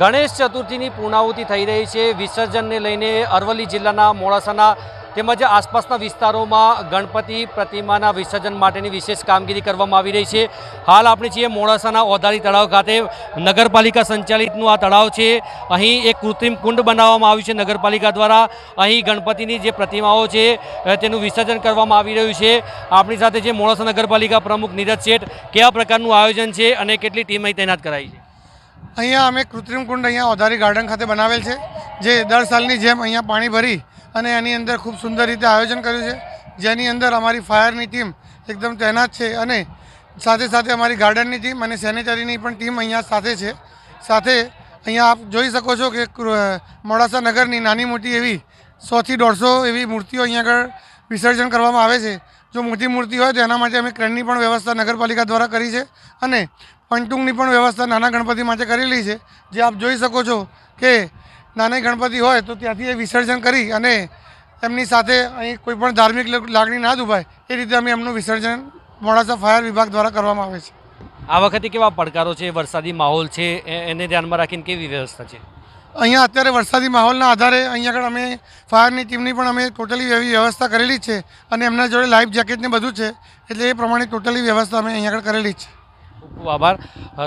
ગણેશ ચતુર્થીની પૂર્ણાહુતિ થઈ રહી છે. વિસર્જનને લઈને અરવલ્લી જિલ્લાના મોડાસાના તેમજ આસપાસના વિસ્તારોમાં ગણપતિ પ્રતિમાના વિસર્જન માટેની વિશેષ કામગીરી કરવામાં આવી રહી છે. હાલ આપણે છીએ મોડાસાના ઓધારી તળાવ ખાતે. નગરપાલિકા સંચાલિતનું આ તળાવ છે. અહીં એક કૃત્રિમ કુંડ બનાવવામાં આવ્યું છે નગરપાલિકા દ્વારા. અહીં ગણપતિની જે પ્રતિમાઓ છે તેનું વિસર્જન કરવામાં આવી રહ્યું છે. આપણી સાથે છે મોડાસા નગરપાલિકા પ્રમુખ નીરજ શેઠ. કેવા પ્રકારનું આયોજન છે અને કેટલી ટીમ અહીં તૈનાત કરાઈ છે? અહીંયા અમે કૃત્રિમ કુંડ અહીંયા ઓધારી ગાર્ડન ખાતે બનાવેલ છે, જે દર સાલની જેમ અહીંયા પાણી ભરી અને એની અંદર ખૂબ સુંદર રીતે આયોજન કર્યું છે. જેની અંદર અમારી ફાયરની ટીમ એકદમ તૈનાત છે અને સાથે સાથે અમારી ગાર્ડનની ટીમ અને સેનેટરીની પણ ટીમ અહીંયા સાથે છે. સાથે અહીંયા આપ જોઈ શકો છો કે મોડાસા નગરની નાની મોટી એવી સોથી દોઢસો એવી મૂર્તિઓ અહીંયા આગળ વિસર્જન કરવામાં આવે છે. જો મોટી મૂર્તિ હોય તો એના માટે અમે ક્રેનની પણ વ્યવસ્થા નગરપાલિકા દ્વારા કરી છે અને પંટુંગની પણ વ્યવસ્થા નાના ગણપતિ માટે કરેલી છે. જે આપ જોઈ શકો છો કે નાની ગણપતિ હોય તો ત્યાંથી એ વિસર્જન કરી અને એમની સાથે અહીં કોઈ પણ ધાર્મિક લાગણી ના દુભાય એ રીતે અમે એમનું વિસર્જન મોડાસા ફાયર વિભાગ દ્વારા કરવામાં આવે છે. આ વખતે કેવા પડકારો છે? વરસાદી માહોલ છે. એને ધ્યાનમાં રાખીને કેવી વ્યવસ્થા છે? અહીંયા અત્યારે વરસાદી માહોલના આધારે અહીંયા આગળ અમે ફાયરની ટીમની પણ અમે ટોટલી એવી વ્યવસ્થા કરેલી છે અને એમના જોડે લાઈફ જેકેટને બધું છે. એટલે એ પ્રમાણે ટોટલી વ્યવસ્થા અમે અહીંયા આગળ કરેલી છે. આભાર.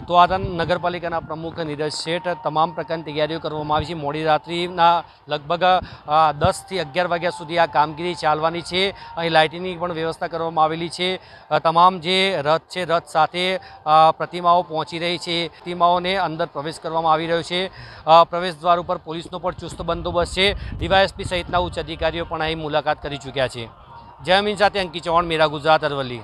તો આ નગરપાલિકાના પ્રમુખ નીરજ શેઠ તમામ પ્રકારની તૈયારીઓ કરવામાં આવી છે. મોડી રાત્રિના લગભગ દસથી અગિયાર વાગ્યા સુધી આ કામગીરી ચાલવાની છે. અહીં લાઇટિંગની પણ વ્યવસ્થા કરવામાં આવેલી છે. તમામ જે રથ છે, રથ સાથે પ્રતિમાઓ પહોંચી રહી છે. પ્રતિમાઓને અંદર પ્રવેશ કરવામાં આવી રહ્યો છે. પ્રવેશ દ્વાર ઉપર પોલીસનો પણ ચુસ્ત બંદોબસ્ત છે. ડીવાયએસપી સહિતના ઉચ્ચ અધિકારીઓ પણ અહીં મુલાકાત કરી ચૂક્યા છે. જય સાથે અંકિત ચૌહાણ, મેરા ગુજરાત અરવલ્લી.